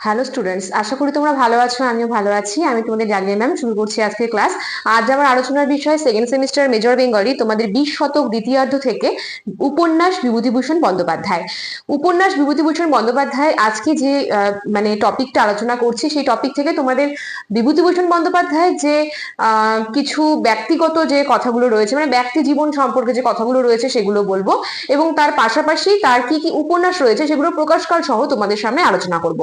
Hello students আশা করি তোমরা ভালো আছো, আমিও ভালো আছি। আমি তোমাদের জানিয়ে ম্যাম শুরু করছি আজকের ক্লাস আজ আমার আলোচনার বিষয় সেকেন্ড সেমিস্টার মেজর বেঙ্গলি তোমাদের বিশ শতক দ্বিতীয়ার্ধ থেকে উপন্যাস বিভূতিভূষণ বন্দ্যোপাধ্যায়। উপন্যাস বিভূতিভূষণ বন্দ্যোপাধ্যায় আজকে যে মানে টপিকটা আলোচনা করছি, সেই টপিক থেকে তোমাদের বিভূতিভূষণ বন্দ্যোপাধ্যায় যে কিছু ব্যক্তিগত যে কথাগুলো রয়েছে মানে ব্যক্তি জীবন সম্পর্কে যে কথাগুলো রয়েছে সেগুলো বলব এবং তার পাশাপাশি তার কি কি উপন্যাস রয়েছে সেগুলো প্রকাশকাল সহ তোমাদের সামনে আলোচনা করব।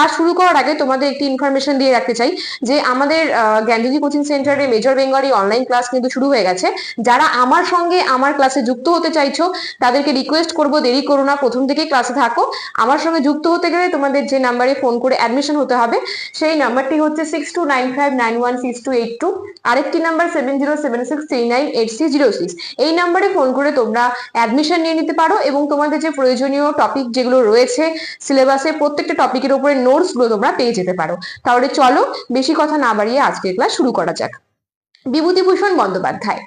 ক্লাস শুরু করার আগে তোমাদের একটি ইনফরমেশন দিয়ে রাখতে চাই যে আমাদের জ্ঞানজ্যোতি কোচিং সেন্টারে মেজর বেঙ্গলি অনলাইন ক্লাস কিন্তু শুরু হয়ে গেছে। যারা আমার সঙ্গে আমার ক্লাসে যুক্ত হতে চাইছো, তাদেরকে রিকোয়েস্ট করব, দেরি করো না, প্রথম থেকেই ক্লাসে থাকো। আমার সঙ্গে যুক্ত হতে গেলে তোমাদের যে নাম্বারে ফোন করে অ্যাডমিশন হতে হবে, সেই নাম্বারটি হচ্ছে six two nine five nine one six two eight two আরেকটি number seven zero seven six three nine eight six zero six এই নাম্বারে ফোন করে তোমরা অ্যাডমিশন নিয়ে নিতে পারো এবং তোমাদের যে প্রয়োজনীয় টপিক যেগুলো রয়েছে সিলেবাসে প্রত্যেকটা টপিকের উপরে নোটসগুলো তোমরা পেয়ে যেতে পারো। তাহলে চলো বেশি কথা না বাড়িয়ে আজকের ক্লাস শুরু করা যাক। বিভূতিভূষণ বন্দ্যোপাধ্যায়।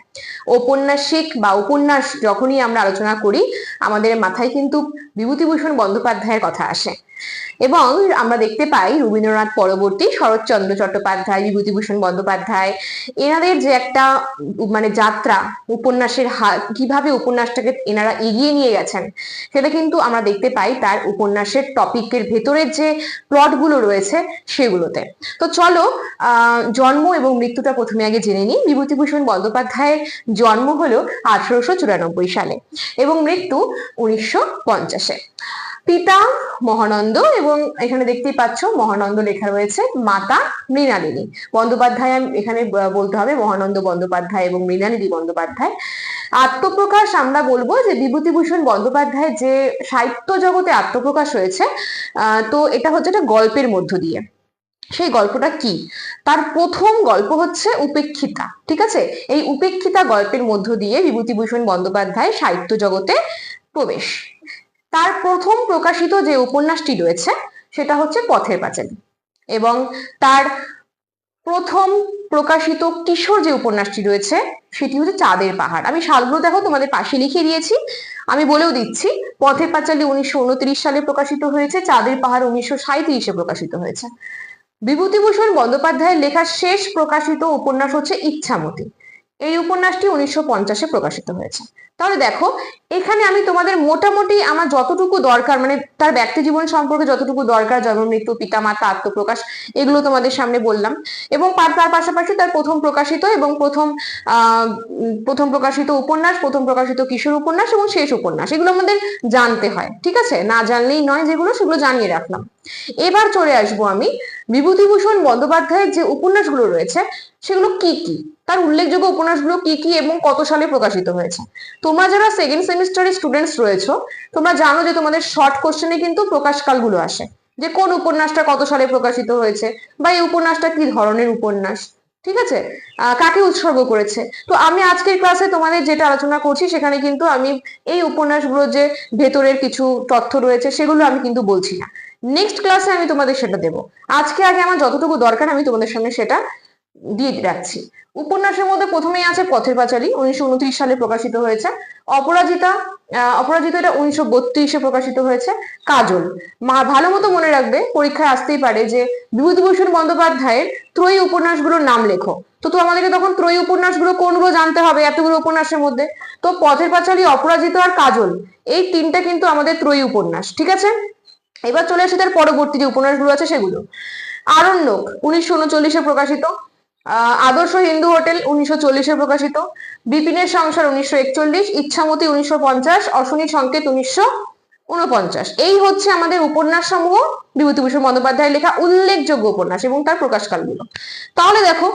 ঔপন্যাসিক বা উপন্যাস যখনই আমরা আলোচনা করি, আমাদের মাথায় কিন্তু বিভূতিভূষণ বন্দ্যোপাধ্যায়ের কথা আসে। এবং আমরা দেখতে পাই রবীন্দ্রনাথ পরবর্তী শরৎচন্দ্র চট্টোপাধ্যায়, বিভূতিভূষণ বন্দ্যোপাধ্যায়, এনাদের যে একটা মানে যাত্রা, উপন্যাসের কীভাবে উপন্যাসটাকে এনারা এগিয়ে নিয়ে গেছেন, সেটা কিন্তু আমরা দেখতে পাই তার উপন্যাসের টপিকের ভেতরের যে প্লটগুলো রয়েছে সেগুলোতে। তো চলো জন্ম এবং মৃত্যুটা প্রথমে আগে জেনে নিই। বিভূতিভূষণ বন্দ্যোপাধ্যায়ের জন্ম হলো আঠারোশো চুরানব্বই সালে এবং মৃত্যু উনিশশো পঞ্চাশে। পিতা মহানন্দ এবং এখানে দেখতেই পাচ্ছ মহানন্দ লেখা রয়েছে মাতা মৃণালিনী। বন্দ্যোপাধ্যায় এখানে বলতে হবে মহানন্দ বন্দ্যোপাধ্যায় এবং মৃণালিনী বন্দ্যোপাধ্যায়। আত্মপ্রকাশ আমরা বলব যে বিভূতিভূষণ বন্দ্যোপাধ্যায় যে সাহিত্য জগতে আত্মপ্রকাশ হয়েছে তো এটা হচ্ছে একটা গল্পের মধ্য দিয়ে। সেই গল্পটা কি? তার প্রথম গল্প হচ্ছে উপেক্ষিতা, ঠিক আছে? এই উপেক্ষিতা গল্পের মধ্য দিয়ে বিভূতিভূষণ বন্দ্যোপাধ্যায় সাহিত্য জগতে প্রবেশ। তার প্রথম প্রকাশিত যে উপন্যাসটি রয়েছে, সেটা হচ্ছে পথের পাঁচালী। এবং তার প্রথম প্রকাশিত কিশোর যে উপন্যাসটি রয়েছে, সেটি হচ্ছে চাঁদের পাহাড়। আমি সালগুলো দেখো, তোমাদের পাশে লিখে দিয়েছি। আমি বলেও দিচ্ছি, পথের পাঁচালী উনিশশো উনত্রিশ সালে প্রকাশিত হয়েছে, চাঁদের পাহাড় উনিশশো সাঁত্রিশে প্রকাশিত হয়েছে। বিভূতিভূষণ বন্দ্যোপাধ্যায়ের লেখা শেষ প্রকাশিত উপন্যাস হচ্ছে ইচ্ছামতি। এই উপন্যাসটি উনিশশো পঞ্চাশে প্রকাশিত হয়েছে। তাহলে দেখো, এখানে আমি তোমাদের মোটামুটি আমার যতটুকু দরকার মানে তার ব্যক্তি জীবন সম্পর্কে যতটুকু দরকার, জন্ম, মৃত্যু পিতা মাতা আত্মপ্রকাশ, এগুলো তোমাদের সামনে বললাম। এবং তার পাশাপাশি তার প্রথম প্রকাশিত এবং প্রথম প্রথম প্রকাশিত উপন্যাস, প্রথম প্রকাশিত কিশোর উপন্যাস এবং শেষ উপন্যাস, এগুলো আমাদের জানতে হয়, ঠিক আছে? না জানলেই নয় যেগুলো, সেগুলো জানিয়ে রাখলাম। এবার চলে আসব আমি বিভূতিভূষণ বন্দ্যোপাধ্যায়ের যে উপন্যাসগুলো রয়েছে, সেগুলো কি কি? তার উল্লেখযোগ্য উপন্যাসগুলো কি কি এবং কত সালে প্রকাশিত হয়েছে? তোমরা যারা সেকেন্ড সেমিস্টারের স্টুডেন্টস রয়েছো, তোমরা জানো যে তোমাদের শর্ট কোশ্চেনে কিন্তু প্রকাশকালগুলো আসে। যে কোন উপন্যাসটা কত সালে প্রকাশিত হয়েছে বা এই উপন্যাসটা কি ধরনের উপন্যাস? ঠিক আছে? কাকে উৎসর্গ করেছে? তো আমি আজকের ক্লাসে তোমাদের যেটা আলোচনা করছি, সেখানে কিন্তু আমি এই উপন্যাসগুলোর যে ভেতরের কিছু তথ্য রয়েছে, সেগুলো আমি কিন্তু বলছি না। নেক্সট ক্লাসে আমি তোমাদের সেটা দেবো। আজকে আগে আমার যতটুকু দরকার, আমি তোমাদের সামনে সেটা দিয়ে রাখছি। উপন্যাসের মধ্যে প্রথমেই আছে পথের পাঁচালী, উনিশশো উনত্রিশ সালে প্রকাশিত হয়েছে। অপরাজিতা অপরাজিতা এটা উনিশশো বত্রিশে প্রকাশিত হয়েছে। কাজল। মা, ভালো মতো মনে রাখবে, পরীক্ষায় আসতেই পারে যে বিভূতিভূষণ বন্দ্যোপাধ্যায়ের ত্রয়ী উপন্যাসগুলোর নাম লেখো। তো তো আমাদেরকে তখন ত্রয়ী উপন্যাসগুলো কোনগুলো জানতে হবে এতগুলো উপন্যাসের মধ্যে? তো পথের পাঁচালী, অপরাজিত আর কাজল, এই তিনটা কিন্তু আমাদের ত্রয়ী উপন্যাস, ঠিক আছে? এবার চলে আসে তার পরবর্তী যে উপন্যাসগুলো আছে সেগুলো। আরণ্যক, উনিশশো উনচল্লিশে প্রকাশিত। আদর্শ হিন্দু হোটেল উনিশশো চল্লিশে প্রকাশিত, বিপিনের সংসার উনিশশো একচল্লিশ, ইচ্ছামতি উনিশশো পঞ্চাশ, অশনি সংকেত উনিশশো উনপঞ্চাশ। এই হচ্ছে আমাদের উপন্যাস সমূহ বিভূতিভূষণ বন্দ্যোপাধ্যায়ের লেখা উল্লেখযোগ্য উপন্যাস এবং তার প্রকাশকালগুলো। তাহলে দেখো,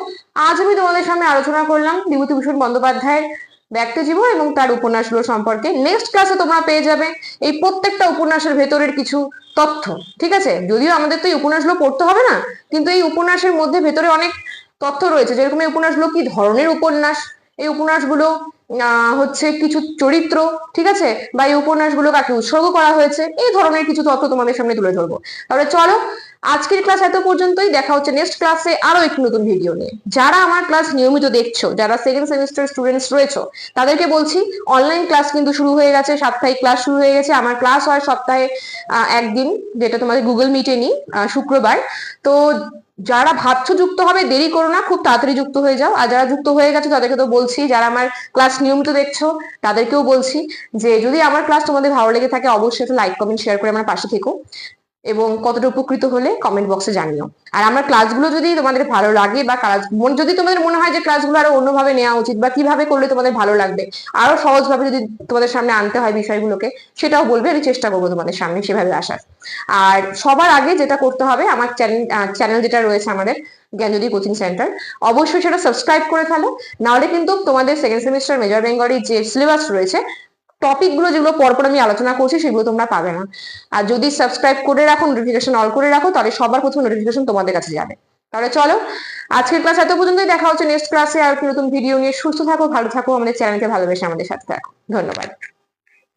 আজ আমি তোমাদের সামনে আলোচনা করলাম বিভূতিভূষণ বন্দ্যোপাধ্যায়ের ব্যক্তি জীবন এবং তার উপন্যাসগুলো সম্পর্কে। নেক্সট ক্লাসে তোমরা পেয়ে যাবে এই প্রত্যেকটা উপন্যাসের ভেতরের কিছু তথ্য, ঠিক আছে? যদিও আমাদের তো এই উপন্যাসগুলো পড়তে হবে না, কিন্তু এই উপন্যাসের মধ্যে ভেতরে অনেক তথ্য রয়েছে। যেরকম এই উপন্যাসগুলো কি ধরনের উপন্যাস? এই উপন্যাসগুলো হচ্ছে কিছু চরিত্র, ঠিক আছে? বা এই উপন্যাসগুলো কাকে উৎসর্গ করা হয়েছে? এই ধরনের কিছু তথ্য তোমাদের সামনে তুলে ধরবো। তাহলে চলো, আজকের ক্লাস এত পর্যন্তই। দেখা হচ্ছে নেক্সট ক্লাসে আরও একটি নতুন ভিডিও নিয়ে। যারা আমার ক্লাস নিয়মিত দেখছ, যারা সেকেন্ড সেমিস্টার স্টুডেন্টস রয়েছে, তাদেরকে বলছি অনলাইন ক্লাস কিন্তু শুরু হয়ে গেছে, সাপ্তাহিক ক্লাস শুরু হয়ে গেছে। আমার ক্লাস হয় সপ্তাহে একদিন, যেটা তোমাদের গুগল মিটে নি শুক্রবার। তো যারা ভাবছ যুক্ত হবে, দেরি করো না, খুব তাড়াতাড়ি যুক্ত হয়ে যাও। আর যারা যুক্ত হয়ে গেছে, তাদেরকে তো বলছি, যারা আমার ক্লাস নিয়মিত দেখছ, তাদেরকেও বলছি যে, যদি আমার ক্লাস তোমাদের ভালো লেগে থাকে, অবশ্যই একটা লাইক কমেন্ট শেয়ার করে আমার পাশে থেকো। এবং কতটা উপকৃত হলে কমেন্ট বক্সে জানিও। আর আমার ক্লাসগুলো যদি তোমাদের ভালো লাগে বা ক্লাস যদি তোমাদের মনে হয় যে ক্লাসগুলো আরও অন্যভাবে নেওয়া উচিত বা কীভাবে করলে তোমাদের ভালো লাগবে, আরও সহজভাবে যদি তোমাদের সামনে আনতে হয় বিষয়গুলোকে, সেটাও বলবে, আমি চেষ্টা করব তোমাদের সামনে সেভাবে আসার। আর সবার আগে যেটা করতে হবে, আমার চ্যানেল চ্যানেল যেটা রয়েছে আমাদের, জ্ঞানজ্যোতি কোচিং সেন্টার, অবশ্যই সেটা সাবস্ক্রাইব করে ফেলো। নাহলে কিন্তু তোমাদের সেকেন্ড সেমিস্টার মেজর বেঙ্গলির যে সিলেবাস রয়েছে টপিকগুলো যেগুলো পরপর আমি আলোচনা করছি, সেগুলো তোমরা পাবে না। আর যদি সাবস্ক্রাইব করে রাখো নোটিফিকেশন অল করে রাখো, তাহলে সবার প্রথম নোটিফিকেশন তোমাদের কাছে যাবে। তাহলে চলো, আজকের ক্লাস এত পর্যন্তই, দেখা হচ্ছে নেক্সট ক্লাসে আর কি নতুন ভিডিও নিয়ে। সুস্থ থাকো, ভালো থাকো, আমাদের চ্যানেলকে ভালোবেসে আমাদের সাথে থাকো। ধন্যবাদ।